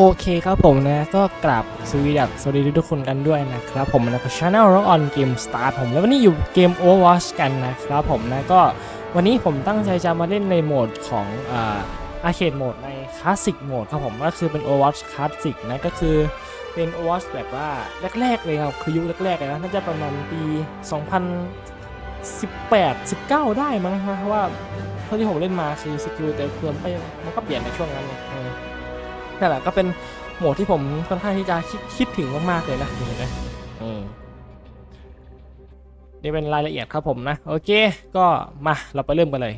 โอเคครับผมนะก็กราบสวีดับสวัสดีทุกคนกันด้วยนะครับผมนะครับช anel Rock on Game Start ผมแล้ววันนี้อยู่เกม Overwatch กันนะครับผมนะก็วันนี้ผมตั้งใจจะมาเล่นในโหมดของอ่าอาเคดโหมดในคลาสสิกโหมดครับผมก็คือเป็น Overwatch คลาสสิกนะก็คือเป็น Overwatch แบบว่าแรกๆเลยครับคือยุคแรกๆเลยนะน่าจะประมาณปี 2018 19 ได้มั้งนะเพราะว่าเท่าที่ผมเล่นมาคือสกิลแต่เพื่อนไปมันก็เปลี่ยนในช่วงนั้นเนี่ย นั่นแหละก็เป็นโหมดที่ผมค่อนข้างที่จะคิดถึงมากๆเลยนะเห็นไหมอืมนี่เป็นรายละเอียดครับผมนะ โอเค ก็มาเราไปเริ่มกันเลย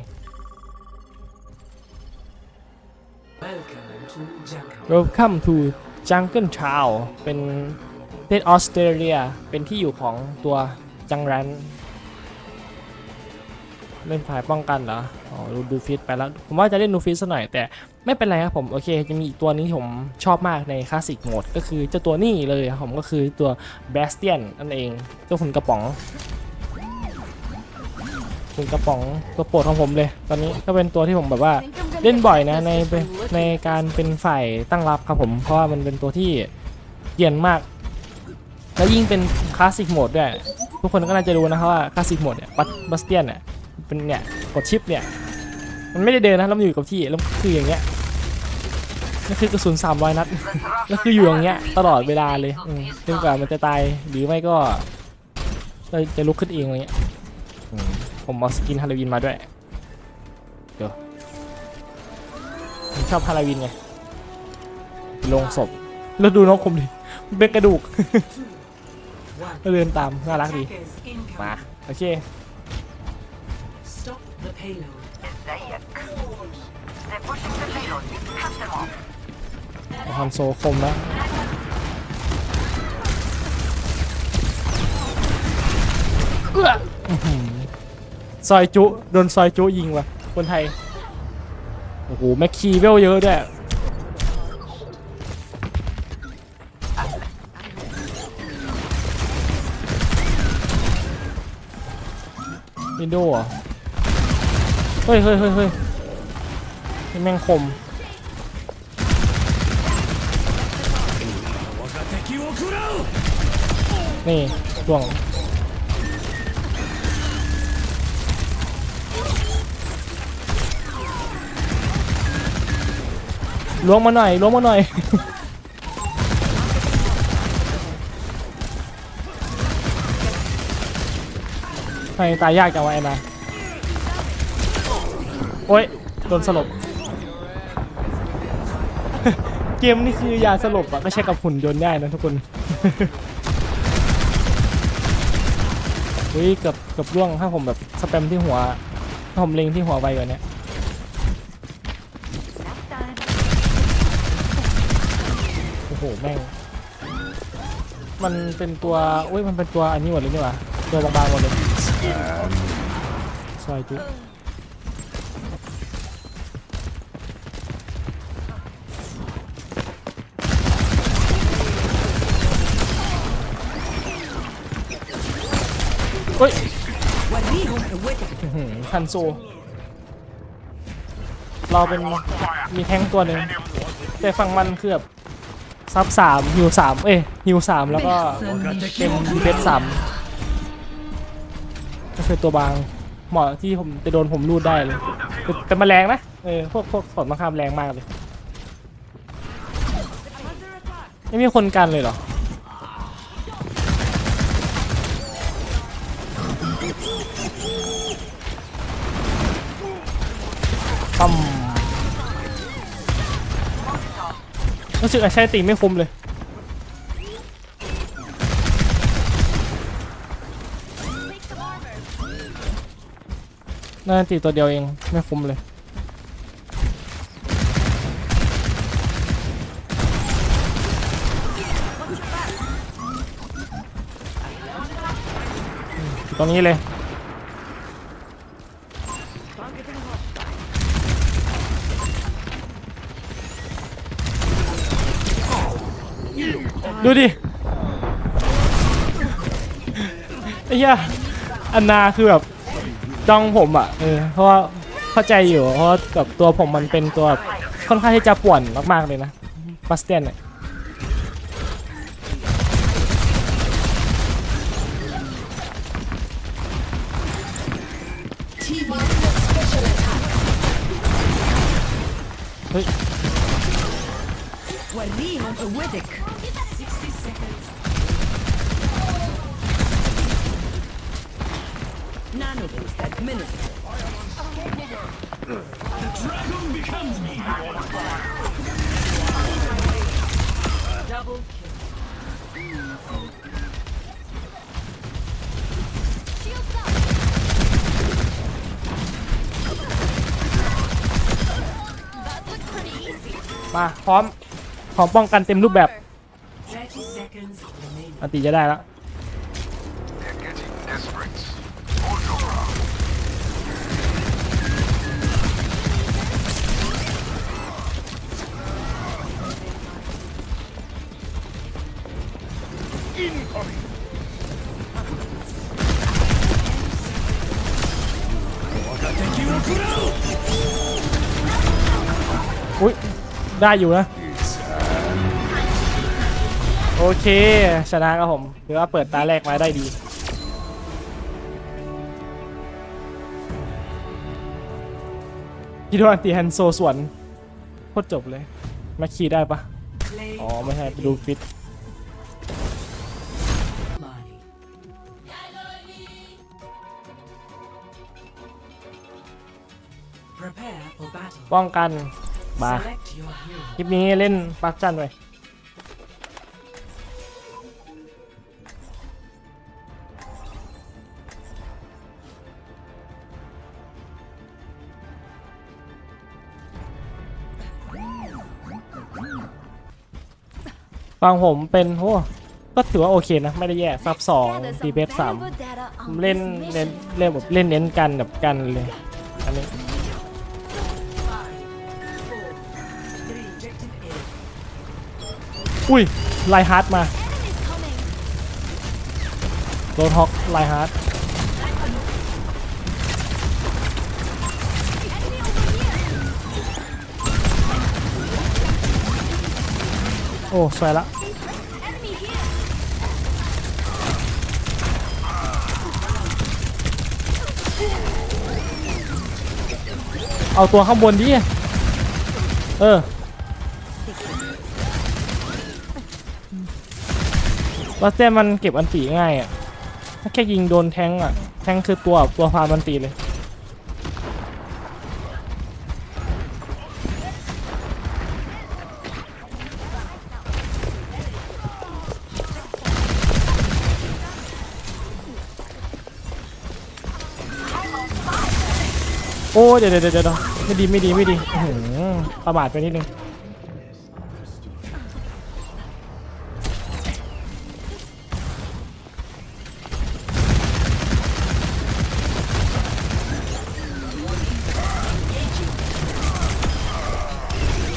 Welcome to Jungle Town เป็นประเทศออสเตรเลีย เป็นที่อยู่ของตัวจังรัน เล่นฝ่ายป้องกันเหรอ อ๋อ ดูดูฟิตไปแล้ว ผมว่าจะเล่นดูฟิตสักหน่อยแต่ ไม่เป็นไรครับผมโอเคจะมีอีกตัวนึงที่ผมชอบมากในคลาสสิกโหมดก็คือเจ้าตัวนี้เลยครับผมก็คือตัวแบสเตียนนั่นเองเจ้าหุ่นกระป๋องหุ่นกระป๋องตัวโปรดของผมเลย ตอนนี้ก็เป็นตัวที่ผมแบบว่าเล่นบ่อยนะในในการเป็นฝ่ายตั้งรับครับผมเพราะว่ามันเป็นตัวที่เกียนมาก แล้วยิ่งเป็นคลาสสิกโหมดด้วยทุกคนก็น่าจะรู้นะครับว่าคลาสสิกโหมดเนี่ยบัสเตียนเนี่ยเป็นเนี่ยกดชิปเนี่ยมันไม่ได้เดินนะแล้วมันอยู่กับที่แล้วคืออย่างเงี้ย นั่นคือกระสุนสามร้อยนัดแล้วคืออยู่อย่างเงี้ยตลอดเวลาเลยจนกว่ามันจะตายหรือไม่ก็จะจะลุกขึ้นเองอะไรเงี้ยผมเอาสกินฮาโลวีนมาด้วยเดี๋ยวผมชอบฮาโลวีนไงลงศพแล้วดูน้องผมดิมันเป็นกระดูกก็เดินตามน่ารักดีมาโอเค ฮันโซคมนะซอยจุโดนซอยจุยิงว่ะ คนไทย โอ้โห แม็กคีเวลเยอะด้วยวินโดว์เเฮ้ยเฮ้ยเฮ้ยเฮ้ยแม่งคม นี่ล่วงล้วงมาหน่อยล้วงมาหน่อย ทำไมตายยากจังวะไอ้นะโอ้ยโดนสลบ เกมนี่คือยาสลบอะก็ใช้กับหุ่นยนต์ได้นะทุกคน เฮ้ยเกือบเกือบร่วงถ้าผมแบบสแปมที่หัวถ้าผมเล็งที่หัวไวกว่านี้โอ้โหแม่ง มันเป็นตัวอุ้ยมันเป็นตัวอันนี้หมดเลยนี่หว่าตัวบางๆหมดเลยซอยจุ เฮ้ยอื้อหือฮันโซ เราเป็นมีแท้งตัวหนึ่งแต่ฝั่งมันคือแบบซับสามฮิวสามเอ้ยฮิวสามแล้วก็เป็นดีเพสสามก็คือตัวบางเหมาะที่ผมจะโดนผมรูดได้เลย แต่แต่มันแรงนะเออพวกพวกสอนมาข้ามแรงมากเลยไม่มีคนกันเลยเหรอ รู้สึกใช้ตีไม่คุ้มเลย น่าตีตัวเดียวเอง ไม่คุ้มเลย ตรงนี้เลย ดูดิไอ้เหี้ยอันนาคือแบบจ้องผมอ่ะเออเพราะว่าเข้าใจอยู่เพราะว่ากับตัวผมมันเป็นตัวแบบค่อนข้างที่จะป่วนมากๆเลยนะ บัสเตียนเนี่ย เฮ้ย وريهم قوتك Nano boost administered. Double kill. That looked pretty easy. มาพร้อมพร้อมป้องกันเต็มรูปแบบ30 seconds remaining. อันตีจะได้แล้ว ได้อยู่นะ โอเค ชนะครับผมถือว่าเปิดตาแรกมาได้ดีพี่โดนตีแฮนโซสวนโคตรจบเลยมาคีได้ปะ Play อ๋อ ไม่ใช่ไปดูฟิต money. Prepare for battle. ป้องกัน มาคลิปนี้เล่นปักจันไปฟังผมเป็นโอ้ก็ถือว่าโอเคนะ ไม่ได้แย่ซับสองดีเบสสามเล่นเน้นเล่นแบบเล่นเน้นกันแบบกันเลยอันนี้ อุ้ยไลฮาร์ดมาโดนฮอกไลฮาร์ดโอ้สวยละเอาตัวข้างบนดิ เออ วัสเซนมันเก็บอันตีง่ายอะถ้าแค่ยิงโดนแทงอะ แทงคือตัวตัวพามันตีเลยโอ้เดี๋ยวเดี๋ยวเดี๋ยวไม่ดีไม่ดีไม่ดีประมาทไปนิดนึง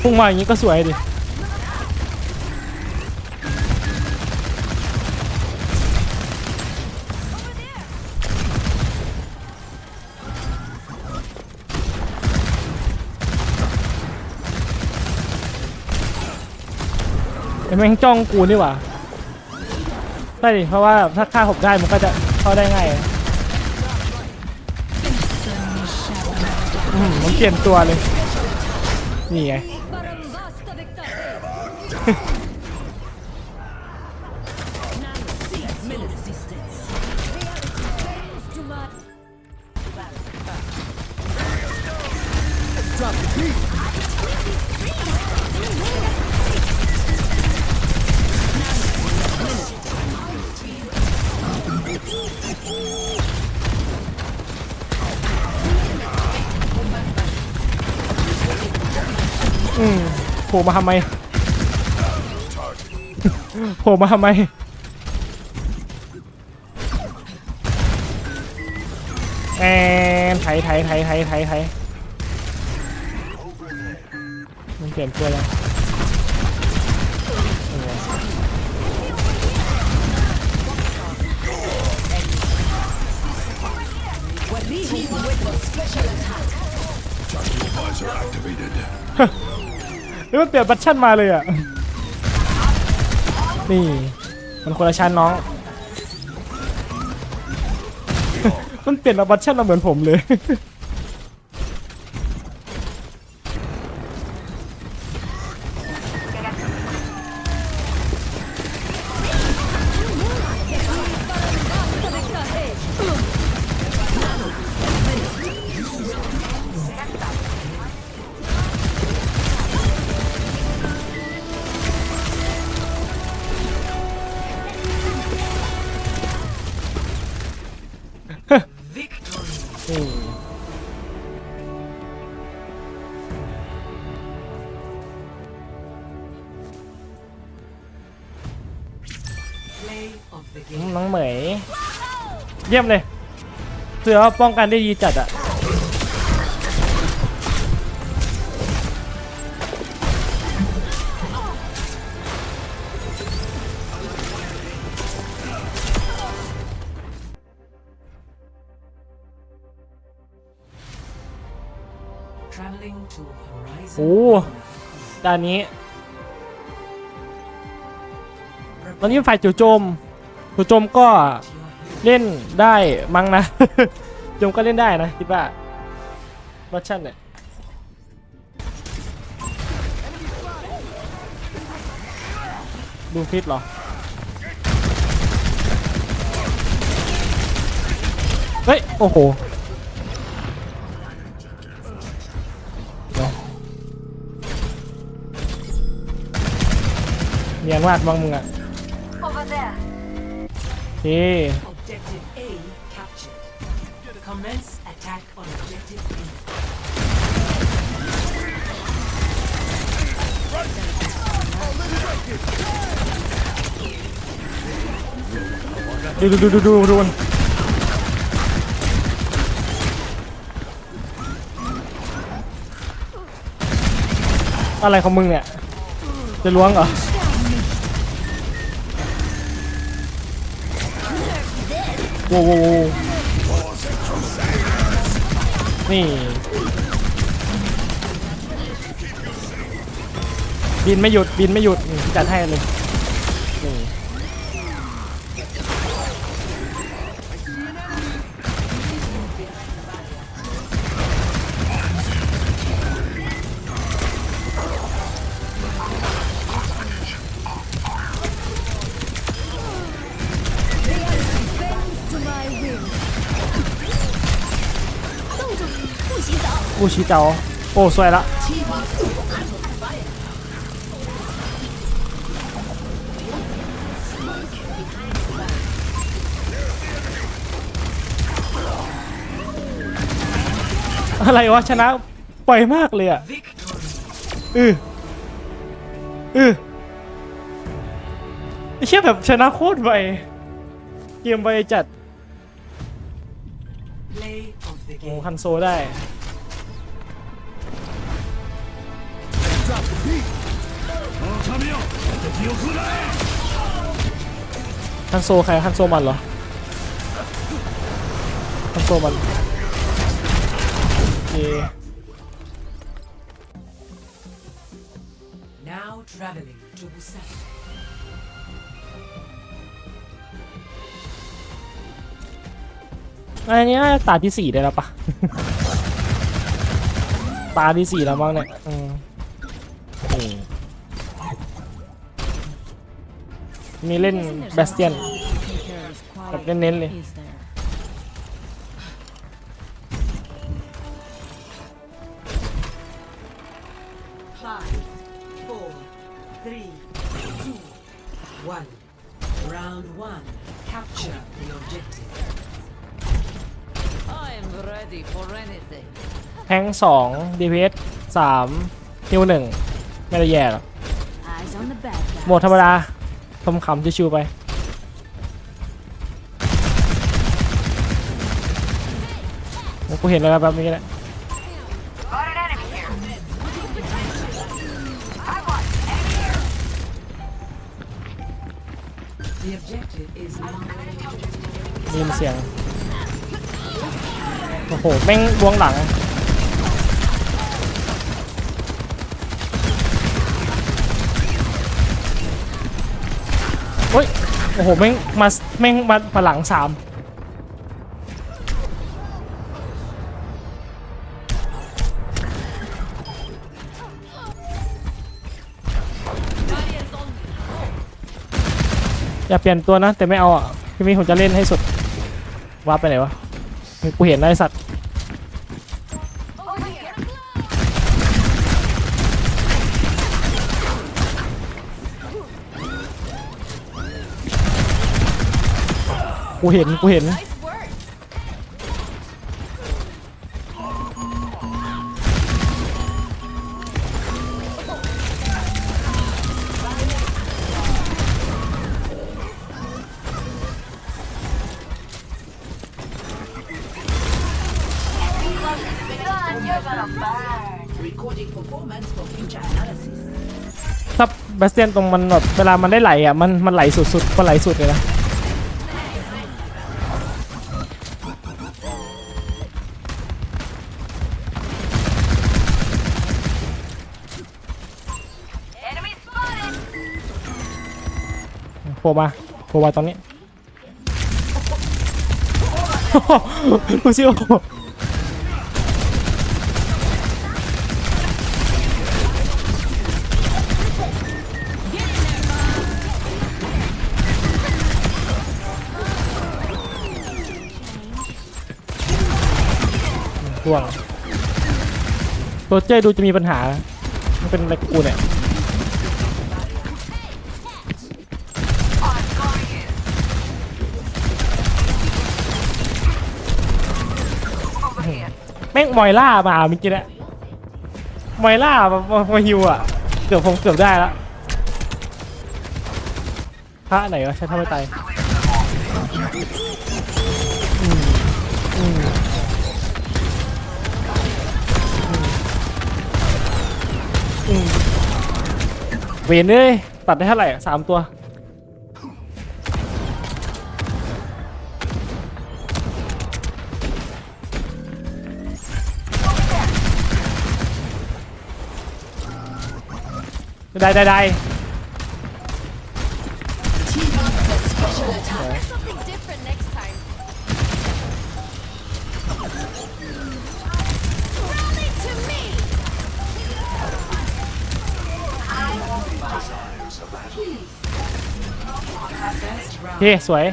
พุ่งมาอย่างนี้ก็สวยดิไอ้แม่งจ้องกูนี่หว่าใช่ดิเพราะว่าถ้าฆ่าผมได้มันก็จะเข้าได้ง่ายอืมมันเปลี่ยนตัวเลย นี่ไง โผล่มาทำไม โผล่มาทำไมแอนไถไถไถไถไถไถมันเปลี่ยนตัวแล้วเฮ้ยมันเปลี่ยนบัตชั่นมาเลยอะ นี่ มันคนละชั้นน้อง มันเปลี่ยนบัตชั่นมาเหมือนผมเลย น้องเหมย เยี่ยมเลย เสือว่าป้องกันได้ดีจัดอะ Traveling to Horizon. โอ้ด้านนี้ อนนี้ฝ่ายจู่โจมจู่โจมก็เล่นได้มั้งนะโจมก็เล่นได้นะคิดว่าวัชั่นเนี่ยดูฟิตเหรอเฮ้ย โอ้โหเนียนมากบ้างมึงอะ B. ดูดูดูดูดูดูนอะไรของมึงเนี่ย จะล้วงเหรอ ว้โว้โว้นี่บินไม่หยุดบินไม่หยุดจัดให้เลย 洗澡不洗澡，哦，摔了。อะไรวะชนะปล่อยมากเลยอ่ะ Victory. อืออือไอ้เชี่ยแบบชนะโคตรไวเกมไวจัด Play of the โอ้ game. คันโซได้ คันโซใครคันโซมันเหรอคันโซมันโอเค Now traveling to Busan. อันนี้น่าจะตาที่สี่ได้แล้วปะ ตาที่สี่แล้วมั้งเนี่ยอืม มีเล่นแบสเตียนแบบเน้นๆเลยแทงสองดีพีสสามฮิวหนึ่งไม่ได้แย่หรอกโหมดธรรมดา ทำขำชิวๆไป กูเห็นแล้วแบบนี้แหละยินเสียง โอ้โห แม่งดวงหลัง โอ้ย โอ้โห แม่งมาแม่งมามาหลังสามอย่าเปลี่ยนตัวนะ แต่ไม่เอาอะพี่มีผมจะเล่นให้สุดวาร์ปไปไหนวะกูเห็นไอ้สัตว์ กูเห็นกูเห็น Recording performance for future analysis. ถ้าบาสเตียนตรงมันแบบเวลามันได้ไหลอะมันมันไหลสุดๆมันไหลสุดเลยนะ ผล่มาโผล่มาตอนนี้ลูซิโอห่วงตัวเจ้ดูจะมีปัญหา มันเป็นอะไรกูเนี่ย แมอยล่ามาเมื่อกี้นะมอยล่ามามามาฮิวอะ เกือบผมเกือบได้แล้วพระไหนวะใช้ท่าไม่ตายอืมอืมอืมเวนเลยตัดได้เท่าไหร่อะสามตัว ได้ด้ดพี่สวย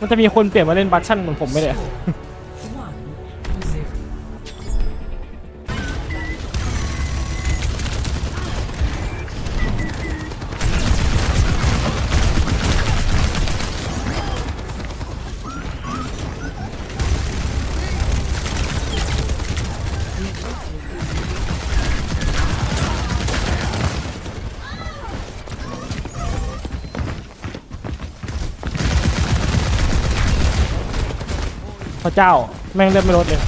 มันจะมีคนเปลี่ยนมาเล่นบัตชั่นเหมือนผมไหมเนี่ย เจ้า แม่งเลือดไม่ลดเลย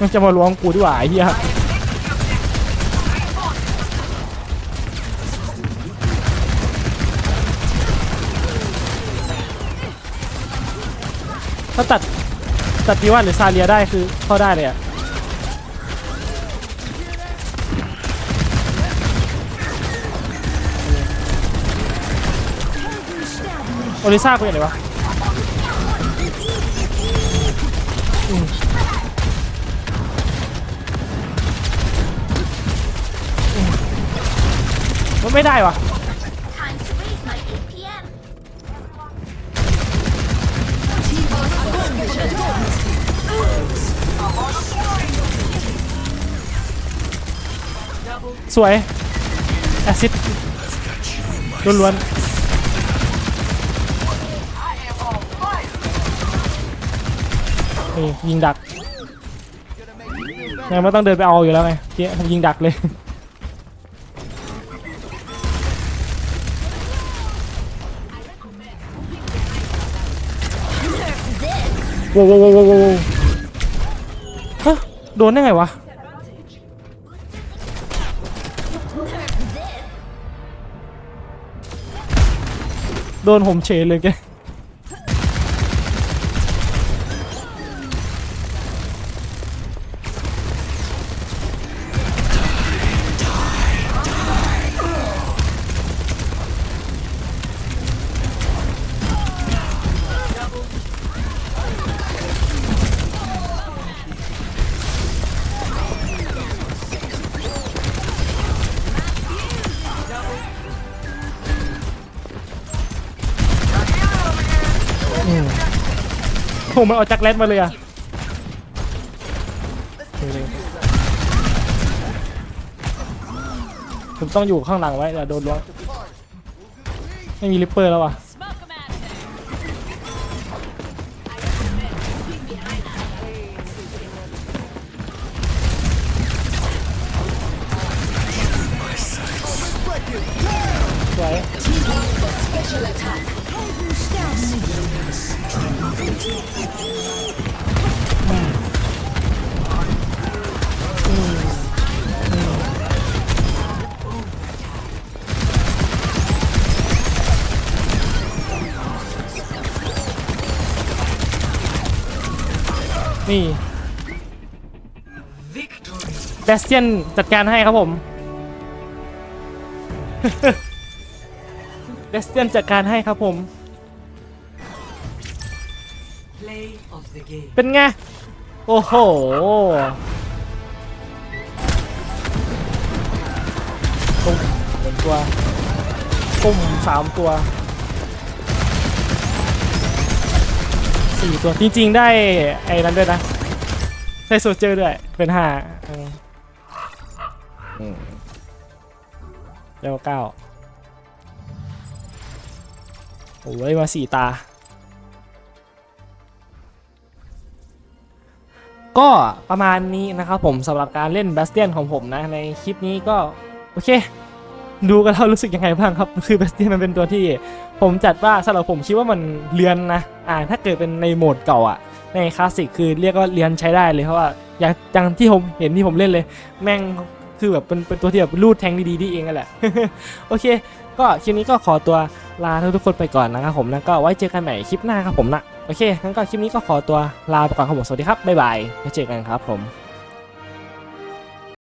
มันจะมาล้วงกูดีกว่าไอ้เหี้ย ถ้าตัดตัดดีว่าหรือซาเลียได้คือเข้าได้เลยอะโอลิซ่ากูอย่างไรวะมันไม่ได้วะ สวยแอซิดล้วนๆนี่ยิงดักยังไม่ต้องเดินไปเอาอยู่แล้วไงเจ๊ยิงดักเลยโว้วโว้วโว้วโว้วโดนได้ไงวะ โดนผมเฉยเลยแก โหมันเอาจักรแลตมาเลยอะผมต้องอยู่ข้างหลังไว้อย่าโดนล้วงไม่มีริปเปอร์แล้วว่ะ นี่ Victory. แบสเตียนจัดการให้ครับผมแบสเตียนจัดการให้ครับผม เป็นไง โอ้โห ตุ้มหนึ่งตัวตุ้มสามตัว สี่ตัวจริงๆได้ไอ้นั้นด้วยนะได้โซเจอร์ด้วยเป็นห้าอืมอืมเรียว่าเก้าโอ้ยมาสี่ตา ก็ประมาณนี้นะครับผมสำหรับการเล่น b บสเตียนของผมนะ ในคลิปนี้ก็ โอเค ดูกันแล้วรู้สึกยังไงบ้างครับ คือ b บสเตียมันเป็นตัวที่ ผมจัดว่าสำหรับผมคิดว่ามันเรียนนะ อ่าถ้าเกิดเป็นในโหมดเก่าอะในคลาสสิกคือเรียกว่าเรียนใช้ได้เลยเพราะว่าอย่างอย่างที่ผมเห็นที่ผมเล่นเลย แม่งคือแบบเป็นเป็นตัวที่แบบรูดแทงดีๆนี่เองนั่นแหละ โอเค ก็คลิปนี้ก็ขอตัวลาทุกๆคนไปก่อนนะครับผมแล้วก็ไว้เจอกันใหม่คลิปหน้าครับผมนะโอเคงั้นก็คลิปนี้ก็ขอตัวลาไปก่อนครับผมสวัสดีครับบ๊ายบายไว้เจอกันครับผม